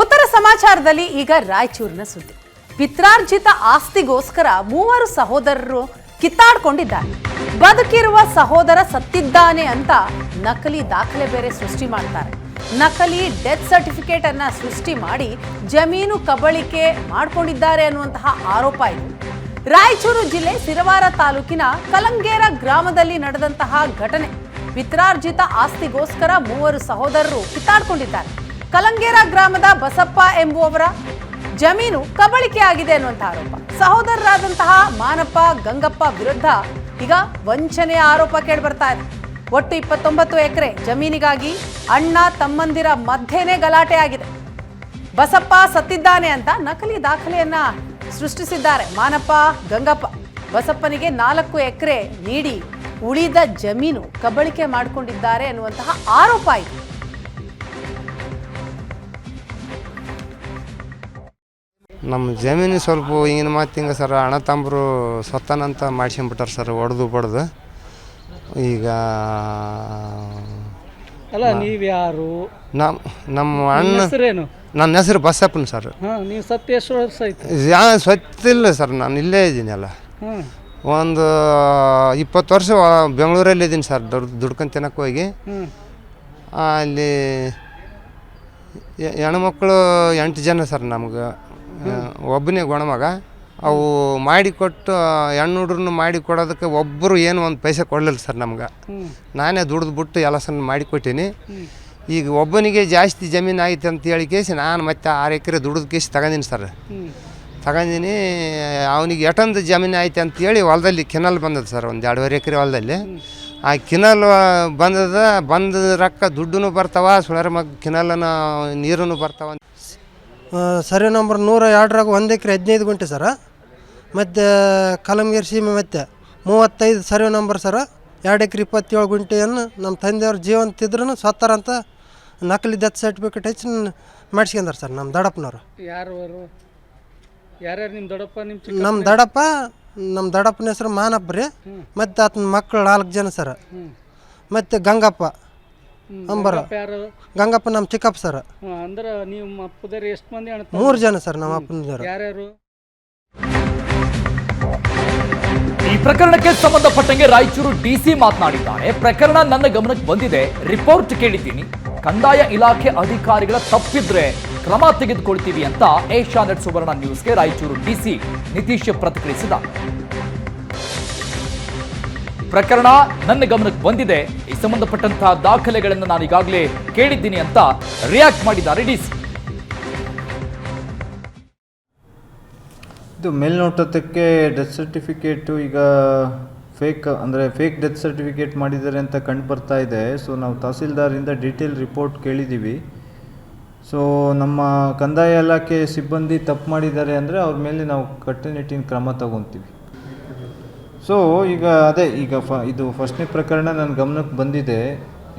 ಉತ್ತರ ಸಮಾಚಾರದಲ್ಲಿ ಈಗ ರಾಯಚೂರಿನ ಸುದ್ದಿ. ಪಿತ್ರಾರ್ಜಿತ ಆಸ್ತಿಗೋಸ್ಕರ ಮೂವರು ಸಹೋದರರು ಕಿತ್ತಾಡ್ಕೊಂಡಿದ್ದಾರೆ. ಬದುಕಿರುವ ಸಹೋದರ ಸತ್ತಿದ್ದಾನೆ ಅಂತ ನಕಲಿ ದಾಖಲೆ ಬೇರೆ ಸೃಷ್ಟಿ ಮಾಡ್ತಾರೆ. ನಕಲಿ ಡೆತ್ ಸರ್ಟಿಫಿಕೇಟ್ ಅನ್ನ ಸೃಷ್ಟಿ ಮಾಡಿ ಜಮೀನು ಕಬಳಿಕೆ ಮಾಡ್ಕೊಂಡಿದ್ದಾರೆ ಅನ್ನುವಂತಹ ಆರೋಪ ಇದೆ. ರಾಯಚೂರು ಜಿಲ್ಲೆ ಸಿರವಾರ ತಾಲೂಕಿನ ಕಲಂಗೇರ ಗ್ರಾಮದಲ್ಲಿ ನಡೆದಂತಹ ಘಟನೆ. ಪಿತ್ರಾರ್ಜಿತ ಆಸ್ತಿಗೋಸ್ಕರ ಮೂವರು ಸಹೋದರರು ಕಿತ್ತಾಡ್ಕೊಂಡಿದ್ದಾರೆ. ಕಲಂಗೇರ ಗ್ರಾಮದ ಬಸಪ್ಪ ಎಂಬುವವರ ಜಮೀನು ಕಬಳಿಕೆ ಆಗಿದೆ ಅನ್ನುವಂಥ ಆರೋಪ. ಸಹೋದರರಾದಂತಹ ಮಾನಪ್ಪ, ಗಂಗಪ್ಪ ವಿರುದ್ಧ ಈಗ ವಂಚನೆಯ ಆರೋಪ ಕೇಳಿಬರ್ತಾ ಇದೆ. ಒಟ್ಟು ಇಪ್ಪತ್ತೊಂಬತ್ತು ಎಕರೆ ಜಮೀನಿಗಾಗಿ ಅಣ್ಣ ತಮ್ಮಂದಿರ ಮಧ್ಯೆನೇ ಗಲಾಟೆ ಆಗಿದೆ. ಬಸಪ್ಪ ಸತ್ತಿದ್ದಾನೆ ಅಂತ ನಕಲಿ ದಾಖಲೆಯನ್ನ ಸೃಷ್ಟಿಸಿದ್ದಾರೆ ಮಾನಪ್ಪ, ಗಂಗಪ್ಪ. ಬಸಪ್ಪನಿಗೆ ನಾಲ್ಕು ಎಕರೆ ನೀಡಿ ಉಳಿದ ಜಮೀನು ಕಬಳಿಕೆ ಮಾಡಿಕೊಂಡಿದ್ದಾರೆ ಅನ್ನುವಂತಹ ಆರೋಪ ಇದೆ. ನಮ್ಮ ಜಮೀನು ಸ್ವಲ್ಪ ಈಗಿನ ಮಾತು ಹಿಂಗೆ ಸರ್ ಅಣ್ಣ ತಮ್ಮರು ಸ್ವತ್ತನಂತ ಮಾಡ್ಸ್ಕೊಂಬಿಟ್ಟಾರೆ ಸರ್ ಹೊಡೆದು ಬಡ್ದು. ಈಗ ಅಲ್ಲ ನೀವು ಯಾರು? ನಮ್ಮ ನಮ್ಮ ಅಣ್ಣ ಹೆಸರೇನು? ನನ್ನ ಹೆಸರು ಬಸಪ್ಪನ ಸರ್. ಹಾ ನೀವು ಸತ್ತು ಎಷ್ಟು ವರ್ಷ ಆಯ್ತು? ಯಾ ಸತ್ತಿಲ್ಲ ಸರ್ ನಾನು ಇಲ್ಲೇ ಇದ್ದೀನಿ ಅಲ್ಲ. ಒಂದು ಇಪ್ಪತ್ತು ವರ್ಷ ಬೆಂಗಳೂರಲ್ಲಿ ಇದ್ದೀನಿ ಸರ್ ದುಡ್ಡು ದುಡ್ಕೊಂಡು ತಿನ್ನಕ್ಕೆ ಹೋಗಿ ಅಲ್ಲಿ ಹೆಣ್ಮಕ್ಳು ಎಂಟು ಜನ ಸರ್ ನಮ್ಗೆ. ಒಬ್ಬನೇ ಗುಣಮಗ. ಅವು ಮಾಡಿಕೊಟ್ಟು ಹೆಣ್ಣು ಹುಡ್ರನ್ನ ಮಾಡಿ ಕೊಡೋದಕ್ಕೆ ಒಬ್ಬರು ಏನು ಒಂದು ಪೈಸೆ ಕೊಡಲಿಲ್ಲ ಸರ್ ನಮ್ಗೆ. ನಾನೇ ದುಡ್ದು ಬಿಟ್ಟು ಎಲ್ಲ ಸಣ್ಣ ಮಾಡಿಕೊಟ್ಟೀನಿ ಈಗ ಒಬ್ಬನಿಗೆ ಜಾಸ್ತಿ ಜಮೀನು ಆಯ್ತು ಅಂತ ಹೇಳಿ ಕೇಸಿ ನಾನು ಮತ್ತೆ ಆರು ಎಕರೆ ದುಡ್ದು ಕೇಸಿ ತಗೊಂಡೀನಿ ಸರ್. ತಗೊಂಡೀನಿ, ಅವನಿಗೆ ಎಷ್ಟೊಂದು ಜಮೀನು ಆಯ್ತು ಅಂತೇಳಿ ಹೊಲದಲ್ಲಿ ಕಿನಲ್ ಬಂದದ ಸರ್, ಒಂದು ಎರಡುವರೆ ಎಕರೆ ಹೊಲದಲ್ಲಿ. ಆ ಕಿನಲ್ ಬಂದದ, ಬಂದ ರೊಕ್ಕ ದುಡ್ಡು ಬರ್ತಾವ, ಸುಳರ ಮಗ ಕಿನಲನ ನೀರನ್ನು ಬರ್ತಾವ ಸರ್ವೆ ನಂಬರ್ ನೂರ ಎರಡರಾಗ ಒಂದು ಎಕರೆ ಹದಿನೈದು ಗುಂಟೆ ಸರ. ಮತ್ತು ಕಲಮಗಿರಿ ಸೀಮೆ ಮತ್ತೆ ಮೂವತ್ತೈದು ಸರ್ವೆ ನಂಬರ್ ಸರ. ಎರಡು ಎಕರೆ ಇಪ್ಪತ್ತೇಳು ಗುಂಟೆಯನ್ನು ನಮ್ಮ ತಂದೆಯವ್ರು ಸತ್ತಾರ ಅಂತ ನಕಲಿ ಡೆತ್ ಸರ್ಟಿಫಿಕೇಟ್ ಹಚ್ಚಿ ಮಾಡಿಸ್ಕೊಂಡಾರ ಸರ್ ನಮ್ಮ ದಡಪ್ಪನವರು. ಯಾರು ಯಾರ್ಯಾರು ನಿಮ್ಮ ದೊಡ್ಡಪ್ಪ ನಿಮ್ಮ ನಮ್ಮ ದಡಪ್ಪ ನಮ್ಮ ದಡಪ್ಪನ ಹೆಸರು ಮಾನಪ್ಪ ರೀ. ಮತ್ತು ಆತನ ಮಕ್ಕಳು ನಾಲ್ಕು ಜನ ಸರ. ಮತ್ತು ಗಂಗಪ್ಪ. ಅಂಬರ. ಗಂಗಪ್ಪ ನಮ್ಮ ಚಿಕ್ಕಪ್ಪ ಸರ್ ಅಂದ್ರೆ ನೀವು ಅಪ್ಪದಾರ ಎಷ್ಟು ಮಂದಿ ಅಣ್ಣ ಮೂರು ಜನ ಸರ್ ನಮ್ಮ ಅಪ್ಪನ ಯಾರ್ಯಾರು? ಈ ಪ್ರಕರಣಕ್ಕೆ ಸಂಬಂಧಪಟ್ಟಂಗೆ ರಾಯಚೂರು ಡಿಸಿ ಮಾತನಾಡಿದ್ದಾರೆ. ಪ್ರಕರಣ ನನ್ನ ಗಮನಕ್ಕೆ ಬಂದಿದೆ. ರಿಪೋರ್ಟ್ ಕೇಳಿದ್ದೀನಿ. ಕಂದಾಯ ಇಲಾಖೆ ಅಧಿಕಾರಿಗಳ ತಪ್ಪಿದ್ರೆ ಕ್ರಮ ತೆಗೆದುಕೊಳ್ತೀವಿ ಅಂತ ಏಷ್ಯಾನೆಟ್ ಸುವರ್ಣ ನ್ಯೂಸ್ಗೆ ರಾಯಚೂರು ಡಿಸಿ ನಿತೀಶ್ ಪ್ರತಿಕ್ರಿಯಿಸಿದ ಪ್ರಕರಣ ನನ್ನ ಗಮನಕ್ಕೆ ಬಂದಿದೆ. ಈ ಸಂಬಂಧಪಟ್ಟಂತಹ ದಾಖಲೆಗಳನ್ನು ನಾನು ಈಗಾಗಲೇ ಕೇಳಿದ್ದೀನಿ ಅಂತ ರಿಯಾಕ್ಟ್ ಮಾಡಿದ್ದಾರೆ ಡಿಸಿ ಇದು ಮೇಲ್ನೋಟಕ್ಕೆ ಡೆತ್ ಸರ್ಟಿಫಿಕೇಟು ಈಗ ಫೇಕ್ ಅಂದರೆ ಫೇಕ್ ಡೆತ್ ಸರ್ಟಿಫಿಕೇಟ್ ಮಾಡಿದ್ದಾರೆ ಅಂತ ಕಂಡು ಬರ್ತಾ ಇದೆ. ಸೊ ನಾವು ತಹಸೀಲ್ದಾರಿಂದ ಡೀಟೇಲ್ ರಿಪೋರ್ಟ್ ಕೇಳಿದ್ದೀವಿ. ಸೊ ನಮ್ಮ ಕಂದಾಯ ಇಲಾಖೆ ಸಿಬ್ಬಂದಿ ತಪ್ಪು ಮಾಡಿದ್ದಾರೆ ಅಂದರೆ ಅವ್ರ ಮೇಲೆ ನಾವು ಕಟ್ಟುನಿಟ್ಟಿನ ಕ್ರಮ ತಗೊತೀವಿ. ಸೊ ಈಗ ಅದೇ, ಈಗ ಫ, ಇದು ಫಸ್ಟ್ನೇ ಪ್ರಕರಣ ನನ್ನ ಗಮನಕ್ಕೆ ಬಂದಿದೆ.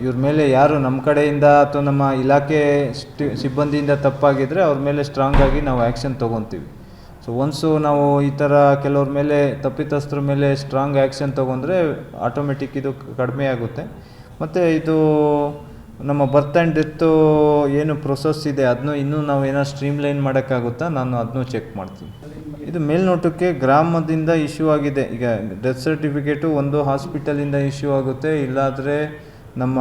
ಇವ್ರ ಮೇಲೆ ಯಾರು ನಮ್ಮ ಕಡೆಯಿಂದ ಅಥವಾ ನಮ್ಮ ಇಲಾಖೆ ಸಿಬ್ಬಂದಿಯಿಂದ ತಪ್ಪಾಗಿದ್ದರೆ ಅವ್ರ ಮೇಲೆ ಸ್ಟ್ರಾಂಗ್ ಆಗಿ ನಾವು ಆ್ಯಕ್ಷನ್ ತೊಗೊತೀವಿ. ಸೊ ಒನ್ಸು ನಾವು ಈ ಥರ ಕೆಲವ್ರ ಮೇಲೆ, ತಪ್ಪಿತಸ್ಥರ ಮೇಲೆ ಸ್ಟ್ರಾಂಗ್ ಆ್ಯಕ್ಷನ್ ತೊಗೊಂಡ್ರೆ ಆಟೋಮೆಟಿಕ್ ಇದು ಕಡಿಮೆ ಆಗುತ್ತೆ. ಮತ್ತು ಇದು ನಮ್ಮ ಬರ್ತ್ ಆ್ಯಂಡ್ ಡೆತ್ತು ಏನು ಪ್ರೊಸೆಸ್ ಇದೆ ಅದನ್ನು ಇನ್ನೂ ನಾವು ಏನೋ ಸ್ಟ್ರೀಮ್ಲೈನ್ ಮಾಡೋಕ್ಕಾಗುತ್ತಾ, ನಾನು ಅದನ್ನೂ ಚೆಕ್ ಮಾಡ್ತೀನಿ. ಇದು ಮೇಲ್ನೋಟಕ್ಕೆ ಗ್ರಾಮದಿಂದ ಇಶ್ಯೂ ಆಗಿದೆ. ಈಗ ಡೆತ್ ಸರ್ಟಿಫಿಕೇಟು ಒಂದು ಹಾಸ್ಪಿಟಲಿಂದ ಇಶ್ಯೂ ಆಗುತ್ತೆ, ಇಲ್ಲಾದರೆ ನಮ್ಮ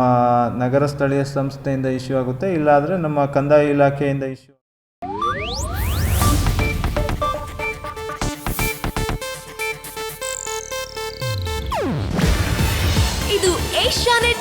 ನಗರ ಸ್ಥಳೀಯ ಸಂಸ್ಥೆಯಿಂದ ಇಶ್ಯೂ ಆಗುತ್ತೆ, ಇಲ್ಲಾದರೆ ನಮ್ಮ ಕಂದಾಯ ಇಲಾಖೆಯಿಂದ ಇಶ್ಯೂ ಇದು ಏಷ್ಯಾನೆಟ್